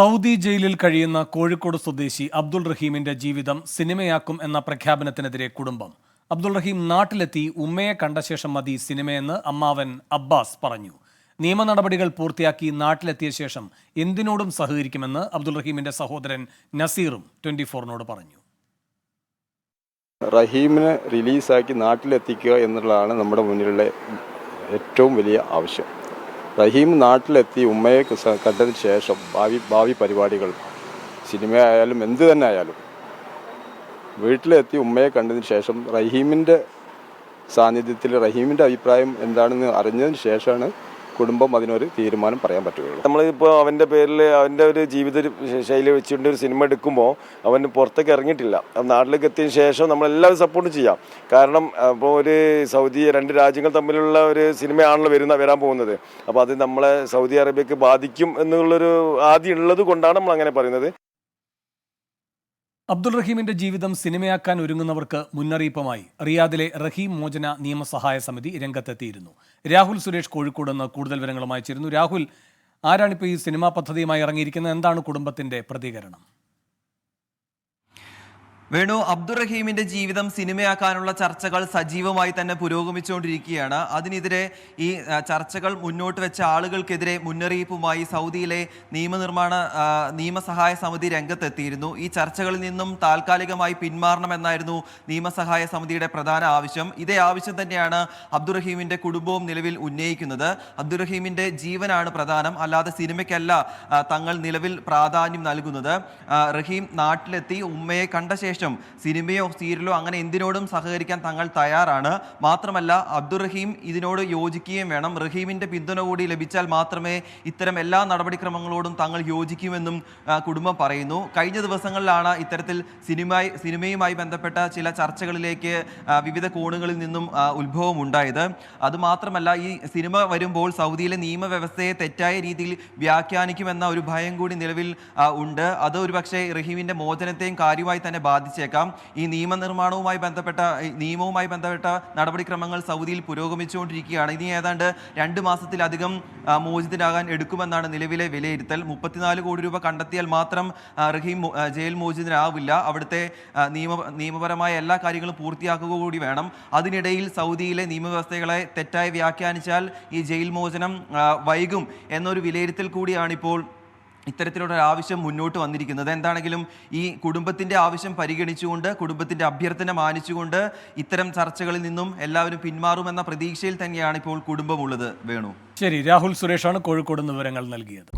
Saudi ജയിലിൽ കഴിയുന്ന കോഴിക്കോട് സ്വദേശി അബ്ദുൾ റഹീമിന്റെ ജീവിതം സിനിമയാക്കും എന്ന പ്രഖ്യാപനത്തിനെതിരെ കുടുംബം. അബ്ദുൾ റഹീം നാട്ടിലെത്തി ഉമ്മയെ കണ്ട ശേഷം മതി സിനിമയെന്ന് അമ്മാവൻ അബ്ബാസ് പറഞ്ഞു. നിയമ നടപടികൾ പൂർത്തിയാക്കി നാട്ടിലെത്തിയ ശേഷം എന്തിനോടും സഹകരിക്കുമെന്ന് അബ്ദുൾ റഹീമിന്റെ സഹോദരൻ നസീറും ട്വന്റി ഫോറിനോട് പറഞ്ഞു. റഹീമിനെ റിലീസാക്കി നാട്ടിലെത്തിക്കുക എന്നുള്ളതാണ് നമ്മുടെ മുന്നിലുള്ള ഏറ്റവും വലിയ ആവശ്യം. റഹീം നാട്ടിലെത്തി ഉമ്മയെ കണ്ടതിന് ശേഷം ഭാവി ഭാവി പരിപാടികൾ. സിനിമയായാലും എന്ത് തന്നെ ആയാലും വീട്ടിലെത്തി ഉമ്മയെ കണ്ടതിന് ശേഷം റഹീമിന്റെ സാന്നിധ്യത്തിൽ റഹീമിന്റെ അഭിപ്രായം എന്താണെന്ന് അറിഞ്ഞതിന് ശേഷമാണ് കുടുംബം അതിനൊരു തീരുമാനം പറയാൻ പറ്റുകയുള്ളൂ. നമ്മളിപ്പോൾ അവന്റെ പേരിൽ അവന്റെ ഒരു ജീവിത ശൈലി വെച്ചുകൊണ്ട് ഒരു സിനിമ എടുക്കുമ്പോൾ അവൻ പുറത്തേക്ക് ഇറങ്ങിയിട്ടില്ല. നാട്ടിലേക്ക് എത്തിയതിന് ശേഷം നമ്മളെല്ലാവരും സപ്പോർട്ട് ചെയ്യാം. കാരണം ഇപ്പോൾ ഒരു സൗദി രണ്ട് രാജ്യങ്ങൾ തമ്മിലുള്ള ഒരു സിനിമയാണല്ലോ വരുന്ന വരാൻ പോകുന്നത്. അപ്പോൾ അത് നമ്മളെ സൗദി അറേബ്യക്ക് ബാധിക്കും എന്നുള്ളൊരു ആദ്യം ഉള്ളത് കൊണ്ടാണ് നമ്മൾ അങ്ങനെ പറയുന്നത്. അബ്ദുൾ റഹീമിന്റെ ജീവിതം സിനിമയാക്കാൻ ഒരുങ്ങുന്നവർക്ക് മുന്നറിയിപ്പുമായി റിയാദിലെ റഹീം മോചന നിയമസഹായ സമിതി രംഗത്തെത്തിയിരുന്നു. രാഹുൽ സുരേഷ് കോഴിക്കോട് നിന്ന് കൂടുതൽ വിവരങ്ങളുമായി ചേരുന്നു. രാഹുൽ ആരാണിപ്പോൾ ഈ സിനിമാ പദ്ധതിയുമായി ഇറങ്ങിയിരിക്കുന്നത്? എന്താണ് കുടുംബത്തിന്റെ പ്രതികരണം? വേണു അബ്ദുറഹീമിന്റെ ജീവിതം സിനിമയാക്കാനുള്ള ചർച്ചകൾ സജീവമായി തന്നെ പുരോഗമിച്ചുകൊണ്ടിരിക്കുകയാണ്. അതിനെതിരെ ഈ ചർച്ചകൾ മുന്നോട്ട് വെച്ച ആളുകൾക്കെതിരെ മുന്നറിയിപ്പുമായി സൗദിയിലെ നിയമനിർമ്മാണ നിയമസഹായ സമിതി രംഗത്തെത്തിയിരുന്നു. ഈ ചർച്ചകളിൽ നിന്നും താൽക്കാലികമായി പിന്മാറണമെന്നായിരുന്നു നിയമസഹായ സമിതിയുടെ പ്രധാന ആവശ്യം. ഇതേ ആവശ്യം തന്നെയാണ് അബ്ദുറഹീമിന്റെ കുടുംബവും നിലവിൽ ഉന്നയിക്കുന്നത്. അബ്ദുറഹീമിന്റെ ജീവനാണ് പ്രധാനം അല്ലാതെ സിനിമയ്ക്കല്ല തങ്ങൾ നിലവിൽ പ്രാധാന്യം നൽകുന്നത്. റഹീം നാട്ടിലെത്തി ഉമ്മയെ കണ്ട ശേഷം സിനിമയോ സീരിയലോ അങ്ങനെ എന്തിനോടും സഹകരിക്കാൻ തങ്ങൾ തയ്യാറാണ്. മാത്രമല്ല അബ്ദുറഹീം ഇതിനോട് യോജിക്കുകയും വേണം. റഹീമിന്റെ പിന്തുണ കൂടി ലഭിച്ചാൽ മാത്രമേ ഇത്തരം എല്ലാ നടപടിക്രമങ്ങളോടും തങ്ങൾ യോജിക്കുമെന്നും കുടുംബം പറയുന്നു. കഴിഞ്ഞ ദിവസങ്ങളിലാണ് ഇത്തരത്തിൽ സിനിമ സിനിമയുമായി ബന്ധപ്പെട്ട ചില ചർച്ചകളിലേക്ക് വിവിധ കോണുകളിൽ നിന്നും ഉത്ഭവം ഉണ്ടായത്. അതുമാത്രമല്ല ഈ സിനിമ വരുമ്പോൾ സൗദിയിലെ നിയമവ്യവസ്ഥയെ തെറ്റായ രീതിയിൽ വ്യാഖ്യാനിക്കുമെന്ന ഒരു ഭയം കൂടി നിലവിൽ ഉണ്ട്. അത് ഒരു പക്ഷേ റഹീമിന്റെ മോചനത്തെയും കാര്യമായി തന്നെ ബാധിച്ചേക്കാം ഈ നിയമനിർമ്മാണവുമായി ബന്ധപ്പെട്ട നിയമവുമായി ബന്ധപ്പെട്ട നടപടിക്രമങ്ങൾ സൗദിയിൽ പുരോഗമിച്ചുകൊണ്ടിരിക്കുകയാണ്. ഇനി ഏതാണ്ട് രണ്ട് മാസത്തിലധികം മോചിതനാകാൻ എടുക്കുമെന്നാണ് നിലവിലെ വിലയിരുത്തൽ. മുപ്പത്തിനാല് കോടി രൂപ കണ്ടെത്തിയാൽ മാത്രം റഹീം ജയിൽ മോചിതനാവില്ല. അവിടുത്തെ നിയമ നിയമപരമായ എല്ലാ കാര്യങ്ങളും പൂർത്തിയാക്കുക കൂടി വേണം. അതിനിടയിൽ സൗദിയിലെ നിയമവ്യവസ്ഥകളെ തെറ്റായി വ്യാഖ്യാനിച്ചാൽ ഈ ജയിൽ മോചനം വൈകും എന്നൊരു വിലയിരുത്തൽ കൂടിയാണ് ഇപ്പോൾ ഇത്തരത്തിലുള്ള ഒരു ആവശ്യം മുന്നോട്ട് വന്നിരിക്കുന്നത്. എന്താണെങ്കിലും ഈ കുടുംബത്തിന്റെ ആവശ്യം പരിഗണിച്ചുകൊണ്ട് കുടുംബത്തിന്റെ അഭ്യർത്ഥന മാനിച്ചുകൊണ്ട് ഇത്തരം ചർച്ചകളിൽ നിന്നും എല്ലാവരും പിന്മാറുമെന്ന പ്രതീക്ഷയിൽ തന്നെയാണ് ഇപ്പോൾ കുടുംബമുള്ളത് വേണു. ശരി രാഹുൽ സുരേഷാണ് കോഴിക്കോട് വിവരങ്ങൾ നൽകിയത്.